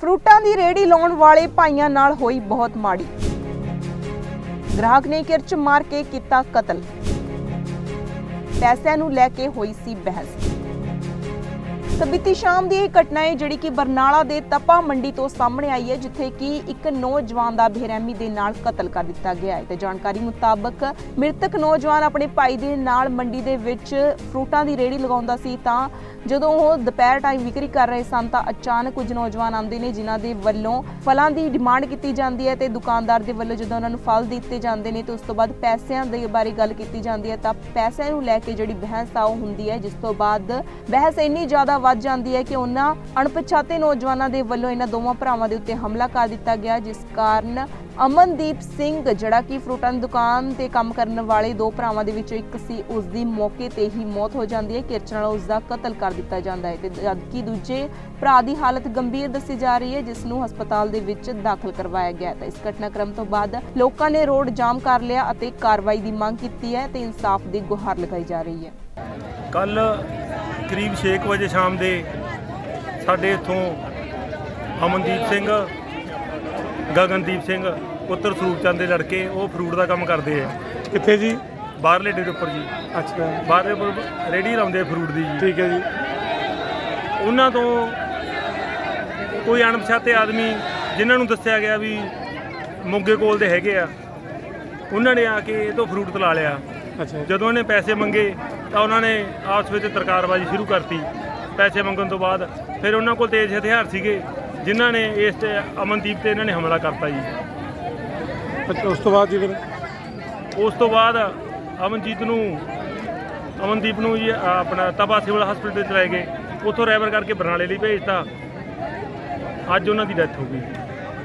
ਫਰੂਟਾਂ ਦੀ ਰੇੜੀ ਲਾਉਣ ਵਾਲੇ ਭਾਈਆਂ ਨਾਲ ਹੋਈ ਬਹੁਤ ਮਾੜੀ। ਗ੍ਰਾਹਕ ਨੇ ਕਿਰਚ ਮਾਰ ਕੇ ਕੀਤਾ ਕਤਲ। ਪੈਸਿਆਂ ਨੂੰ ਲੈ ਕੇ ਹੋਈ ਸੀ ਬਹਿਸ। ਤਾਂ ਬੀਤੀ ਸ਼ਾਮ ਦੀ ਇਹ ਘਟਨਾ ਹੈ ਜਿਹੜੀ ਕਿ ਬਰਨਾਲਾ ਦੇ ਤਪਾ ਮੰਡੀ ਤੋਂ ਸਾਹਮਣੇ ਆਈ ਹੈ, ਜਿੱਥੇ ਕਿ ਇੱਕ ਨੌਜਵਾਨ ਦਾ ਬੇਰਹਿਮੀ ਦੇ ਨਾਲ ਕਤਲ ਕਰ ਦਿੱਤਾ ਗਿਆ ਹੈ। ਤੇ ਜਾਣਕਾਰੀ ਮੁਤਾਬਕ ਮ੍ਰਿਤਕ ਨੌਜਵਾਨ ਆਪਣੇ ਭਾਈ ਦੇ ਨਾਲ ਮੰਡੀ ਦੇ ਵਿੱਚ ਫਰੂਟਾਂ ਦੀ ਰੇਹੜੀ ਲਗਾਉਂਦਾ ਸੀ ਤਾਂ ਜਦੋਂ ਉਹ ਦੁਪਹਿਰ ਟਾਈਮ ਵਿਕਰੀ ਕਰ ਰਹੇ ਸਨ ਤਾਂ ਅਚਾਨਕ ਕੁਝ ਨੌਜਵਾਨ ਆਉਂਦੇ ਨੇ ਜਿਨ੍ਹਾਂ ਦੇ ਵੱਲੋਂ ਫਲਾਂ ਦੀ ਡਿਮਾਂਡ ਕੀਤੀ ਜਾਂਦੀ ਹੈ ਤੇ ਦੁਕਾਨਦਾਰ ਦੇ ਵੱਲੋਂ ਜਦੋਂ ਉਹਨਾਂ ਨੂੰ ਫਲ ਦਿੱਤੇ ਜਾਂਦੇ ਨੇ ਤੇ ਉਸ ਤੋਂ ਬਾਅਦ ਪੈਸਿਆਂ ਦੇ ਬਾਰੇ ਗੱਲ ਕੀਤੀ ਜਾਂਦੀ ਹੈ ਤਾਂ ਪੈਸਿਆਂ ਨੂੰ ਲੈ ਕੇ ਜਿਹੜੀ ਬਹਿਸ ਆ ਉਹ ਹੁੰਦੀ ਹੈ, ਜਿਸ ਤੋਂ ਬਾਅਦ ਬਹਿਸ ਇੰਨੀ ਜ਼ਿਆਦਾ ਵੱਧ ਜਾਂਦੀ ਹੈ ਕਿ ਉਹਨਾਂ ਅਣਪਛਾਤੇ ਨੌਜਵਾਨਾਂ ਦੇ ਵੱਲੋਂ ਇਹਨਾਂ ਦੋਵਾਂ ਭਰਾਵਾਂ ਦੇ ਉੱਤੇ ਹਮਲਾ ਕਰ ਦਿੱਤਾ ਗਿਆ, ਜਿਸ ਕਾਰਨ ਅਮਨਦੀਪ ਸਿੰਘ, ਜਿਹੜਾ ਕਿ ਫਰੂਟਾਂ ਦੀ ਦੁਕਾਨ ਤੇ ਕੰਮ ਕਰਨ ਵਾਲੇ ਦੋ ਭਰਾਵਾਂ ਦੇ ਵਿੱਚੋਂ ਇੱਕ ਸੀ, ਉਸ ਦੀ ਮੌਕੇ ਤੇ ਹੀ ਮੌਤ ਹੋ ਜਾਂਦੀ ਹੈ। ਕਿਰਚ ਨਾਲ ਉਸ ਦਾ ਕਤਲ ਕਰ ਦਿੱਤਾ ਜਾਂਦਾ ਹੈ ਤੇ ਜਦਕਿ ਦੂਜੇ ਭਰਾ ਦੀ ਹਾਲਤ ਗੰਭੀਰ ਦੱਸੀ ਜਾ ਰਹੀ ਹੈ, ਜਿਸ ਨੂੰ ਹਸਪਤਾਲ ਦੇ ਵਿੱਚ ਦਾਖਲ ਕਰਵਾਇਆ ਗਿਆ ਹੈ। ਤਾਂ ਇਸ ਘਟਨਾਕ੍ਰਮ ਤੋਂ ਬਾਅਦ ਲੋਕਾਂ ਨੇ ਰੋਡ ਜਾਮ ਕਰ ਲਿਆ ਅਤੇ ਕਾਰਵਾਈ ਦੀ ਮੰਗ ਕੀਤੀ ਹੈ ਤੇ ਇਨਸਾਫ ਦੀ ਗੁਹਾਰ ਲਗਾਈ ਜਾ ਰਹੀ ਹੈ। ਕੱਲ ਕਰੀਬ 6 ਵਜੇ ਸ਼ਾਮ ਦੇ ਸਾਡੇ ਇੱਥੋਂ ਅਮਨਦੀਪ ਸਿੰਘ ਗਗਨਦੀਪ ਸਿੰਘ ਪੁੱਤਰ ਸਰੂਪ ਚੰਦ ਦੇ ਲੜਕੇ ਉਹ ਫਰੂਟ ਦਾ ਕੰਮ ਕਰਦੇ ਆ। ਕਿੱਥੇ ਜੀ? ਬਾਹਰਲੇ ਡੇ ਦੇ ਉੱਪਰ ਜੀ। ਅੱਛਾ। ਬਾਹਰਲੇ ਉੱਪਰ ਰੇੜੀ ਲਾਉਂਦੇ ਫਰੂਟ ਦੀ ਜੀ। ਠੀਕ ਹੈ ਜੀ। ਉਹਨਾਂ ਤੋਂ ਕੋਈ ਅਣਪਛਾਤੇ ਆਦਮੀ ਜਿਨ੍ਹਾਂ ਨੂੰ ਦੱਸਿਆ ਗਿਆ ਵੀ ਮੋਗੇ ਕੋਲ ਦੇ ਹੈਗੇ ਆ ਉਹਨਾਂ ਨੇ ਆ ਕੇ ਇਹ ਤੋਂ ਫਰੂਟ ਤਲਾ ਲਿਆ। ਅੱਛਾ ਜਦੋਂ ਇਹਨੇ ਪੈਸੇ ਮੰਗੇ ਤਾਂ ਉਹਨਾਂ ਨੇ ਆਪਸ ਵਿੱਚ ਤਰਕਾਰਬਾਜ਼ੀ ਸ਼ੁਰੂ ਕਰਤੀ ਪੈਸੇ ਮੰਗਣ ਤੋਂ ਬਾਅਦ। ਫਿਰ ਉਹਨਾਂ ਕੋਲ ਤੇਜ਼ ਹਥਿਆਰ ਸੀਗੇ ਜਿਨ੍ਹਾਂ ਨੇ ਇਸ ਤੇ ਅਮਨਦੀਪ ਤੇ ਇਹਨਾਂ ਨੇ ਹਮਲਾ ਕਰਤਾ ਜੀ। ਅੱਛਾ ਉਸ ਤੋਂ ਬਾਅਦ ਜੀ ਫਿਰ? ਉਸ ਤੋਂ ਬਾਅਦ ਅਮਨਜੀਤ ਨੂੰ ਅਮਨਦੀਪ ਨੂੰ ਜੀ ਆਪਣਾ ਤਬਾ ਸਿਵਲ ਹਸਪੀਟਲ ਚ ਲੈ ਗਏ। ਉੱਥੋਂ ਰੈਫਰ ਕਰਕੇ ਬਰਨਾਲੇ ਲਈ ਭੇਜਤਾ। ਅੱਜ ਉਹਨਾਂ ਦੀ ਡੈਥ ਹੋ ਗਈ।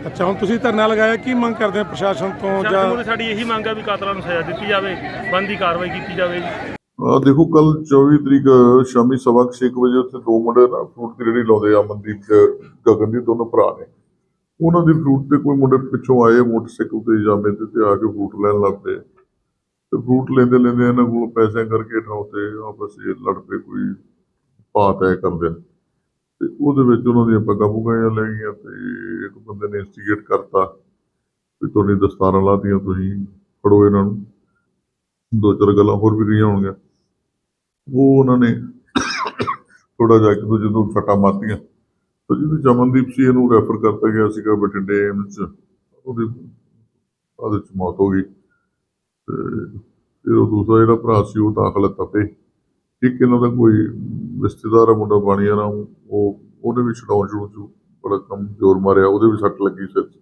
ਅੱਛਾ ਹੁਣ ਤੁਸੀਂ ਧਰਨਾ ਲਗਾਇਆ ਕੀ ਮੰਗ ਕਰਦੇ ਹੋ ਪ੍ਰਸ਼ਾਸਨ ਤੋਂ ਜਾਂ ਸਾਡੀ ਇਹੀ ਮੰਗ ਆ ਵੀ ਕਾਤਲਾਂ ਨੂੰ ਸਜ਼ਾ ਦਿੱਤੀ ਜਾਵੇ ਬੰਦੀ ਕਾਰਵਾਈ ਕੀਤੀ ਜਾਵੇ ਜੀ। ਆ ਦੇਖੋ ਕੱਲ 24 ਤਰੀਕ ਸ਼ਾਮੀ ਸਵਾ ਕੁ ਛੇ ਕੁ ਵਜੇ ਉੱਥੇ ਦੋ ਮੁੰਡੇ ਨਾ ਫਰੂਟ ਦੀ ਰੇਹੜੀ ਲਾਉਂਦੇ ਆ, ਅਮਨਦੀਪ ਤੇ ਗਗਨ ਦੀ, ਦੋਨੋਂ ਭਰਾ ਨੇ। ਉਹਨਾਂ ਦੀ ਫਰੂਟ ਤੇ ਕੋਈ ਮੁੰਡੇ ਪਿੱਛੋਂ ਆਏ, ਮੋਟਰਸਾਈਕਲ ਤੇ ਜਾਮੇ ਤੇ ਤੇ ਆ ਕੇ ਫਰੂਟ ਲੈਣ ਲੱਗ ਪਏ। ਤੇ ਫਰੂਟ ਲੈਂਦੇ ਲੈਂਦੇ ਇਹਨਾਂ ਕੋਲ ਪੈਸੇ ਕਰਕੇ ਠਾਉ ਤੇ ਆਪਸ ਵਿੱਚ ਲੜ ਪਏ, ਕੋਈ ਭਾਅ ਤੈਅ ਕਰਦੇ ਤੇ ਉਹਦੇ ਵਿੱਚ ਉਹਨਾਂ ਦੀਆਂ ਪੱਗਾਂ ਪੁੱਗਾਂ ਲੈ ਗਈਆਂ ਤੇ ਇੱਕ ਬੰਦੇ ਨੇ ਇਨਸਟੀਗੇਟ ਕਰਤਾ ਵੀ ਤੁਹਾਡੀ ਦਸਤਾਰਾਂ ਲਾਤੀਆਂ, ਤੁਸੀਂ ਫੜੋ ਇਹਨਾਂ ਨੂੰ। ਦੋ ਚਾਰ ਗੱਲਾਂ ਹੋਰ ਵੀ ਰਹੀਆਂ ਹੋਣਗੀਆਂ। ਉਹ ਉਹਨਾਂ ਨੇ ਥੋੜਾ ਜਿਹਾ ਇੱਕ ਦੂਜੇ ਫਟਾ ਮਾਰਤੀਆਂ ਤਾਂ ਜਿਹਦੇ ਚਮਨਦੀਪ ਸੀ, ਇਹਨੂੰ ਰੈਫਰ ਕਰਤਾ ਗਿਆ ਸੀਗਾ ਬਠਿੰਡੇ ਏਮਸ ਚ। ਉਹਦੀ ਉਹਦੇ ਚ ਮੌਤ ਹੋ ਗਈ। ਤੇ ਫਿਰ ਉਹ ਦੂਸਰਾ ਜਿਹੜਾ ਭਰਾ ਸੀ, ਉਹ ਦਾਖਲ ਹੈ ਤਪੇ ਇੱਕ ਇਹਨਾਂ ਦਾ ਕੋਈ ਰਿਸ਼ਤੇਦਾਰ ਆ, ਮੁੰਡਾ ਬਾਣੀਆ ਰਾਮ, ਉਹ ਉਹਨੇ ਵੀ ਛਡਾਉਣ ਛਡਾਉਣ ਚ ਬੜਾ ਕੰਮ ਜ਼ੋਰ ਮਾਰਿਆ, ਉਹਦੇ ਵੀ ਸੱਟ ਲੱਗੀ ਸਿਰ 'ਚ।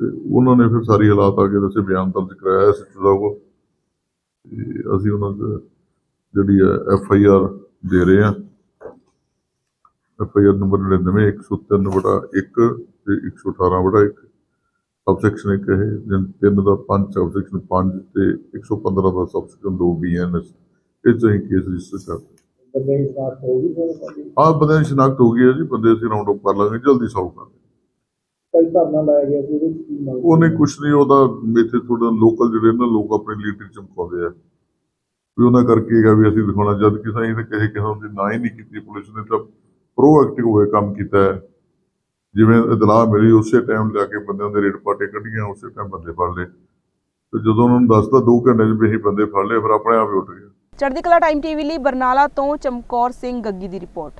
ਤੇ ਉਹਨਾਂ ਨੇ ਫਿਰ ਸਾਰੀ ਹਾਲਾਤ ਆ ਕੇ ਦੱਸੇ, ਬਿਆਨ ਦਰਜ ਕਰਾਇਆ ਸਿੱਟ ਦਾ ਉਹ ਤੇ ਅਸੀਂ ਉਹਨਾਂ ਦਾ ਜਿਹੜੀ ਹੈ ਐਫ ਆਈ ਆਰ ਦੇ ਰਹੇ ਹਾਂ ਐਫ ਆਈ ਆਰ ਨੰਬਰ 99 103 ਬਟਾ 1 ਤੇ 118 ਬਟਾ 1 ਸਬਸੈਕਸ਼ਨ 1 ਹੈ ਜਿਨ ਤਿੰਨ ਦਾ 5 ਸਬਸੈਕਸ਼ਨ 5 ਤੇ 115 ਦਾ ਸਬਸੈਕਸ਼ਨ 2 ਬੀ ਐਨ ਐਸ। ਇਹ 'ਚ ਅਸੀਂ ਕੇਸ ਰਜਿਸਟਰ ਕਰਦੇ ਬੰਦੇ ਦੀ ਸ਼ਨਾਖਤ ਹੋ ਗਈ ਬੰਦੇ ਦੀ ਸ਼ਨਾਖਤ ਹੋ ਗਈ ਹੈ ਜੀ। ਬੰਦੇ ਅਸੀਂ ਰਾਉਂਡ ਅਪ ਕਰ ਲਾਂਗੇ ਜਲਦੀ ਸੌਲਵ ਕਰ ਲਾਂਗੇ। ਕਈ ਧਰਨਾ ਲਾਇਆ ਗਿਆ ਸੀ ਉਹਦੇ ਚ ਕੀ ਮੰਗ ਉਹਨੇ ਕੁਛ ਨਹੀਂ ਉਹਦਾ ਇੱਥੇ ਥੋੜਾ ਲੋਕਲ ਜਿਹੜੇ ਨਾ ਲੋਕ ਆਪਣੀ ਲੀਡਰ ਚਮਕਾਉਂਦੇ ਆ। ਵੀ ਉਹਨਾਂ ਕਰਕੇ ਹੈਗਾ ਵੀ ਅਸੀਂ ਦਿਖਾਉਣਾ, ਜਦ ਕਿ ਸਾਈਂ ਤੇ ਕਿਸੇ ਕਿਸੇ ਦੀ ਨਾ ਹੀ ਨਹੀਂ ਕੀਤੀ ਪੁਲਿਸ ਨੇ ਤਾਂ ਪ੍ਰੋਐਕਟਿਵ ਹੋਏ ਕੰਮ ਕੀਤਾ ਹੈ। ਜਿਵੇਂ ਇਤਲਾਹ ਮਿਲੀ, ਉਸੇ ਟਾਈਮ ਜਾ ਕੇ ਬੰਦਿਆਂ ਦੇ ਰੇਡ ਪਾਟੇ ਕੱਢੀਆਂ, ਉਸੇ ਟਾਈਮ ਬੰਦੇ ਫੜ ਲਏ। ਤੇ ਜਦੋਂ ਉਹਨਾਂ ਨੂੰ ਦੱਸਤਾ 2 ਘੰਟੇ 'ਚ ਵੀ ਬੰਦੇ ਫੜ ਲਏ, ਫਿਰ ਆਪਣੇ ਆਪ ਹੀ ਉੱਠ ਗਏ। ਚੜ੍ਹਦੀ ਕਲਾ ਟਾਈਮ ਟੀਵੀ ਲਈ ਬਰਨਾਲਾ ਤੋਂ ਚਮਕੌਰ ਸਿੰਘ ਗੱਗੀ ਦੀ ਰਿਪੋਰਟ।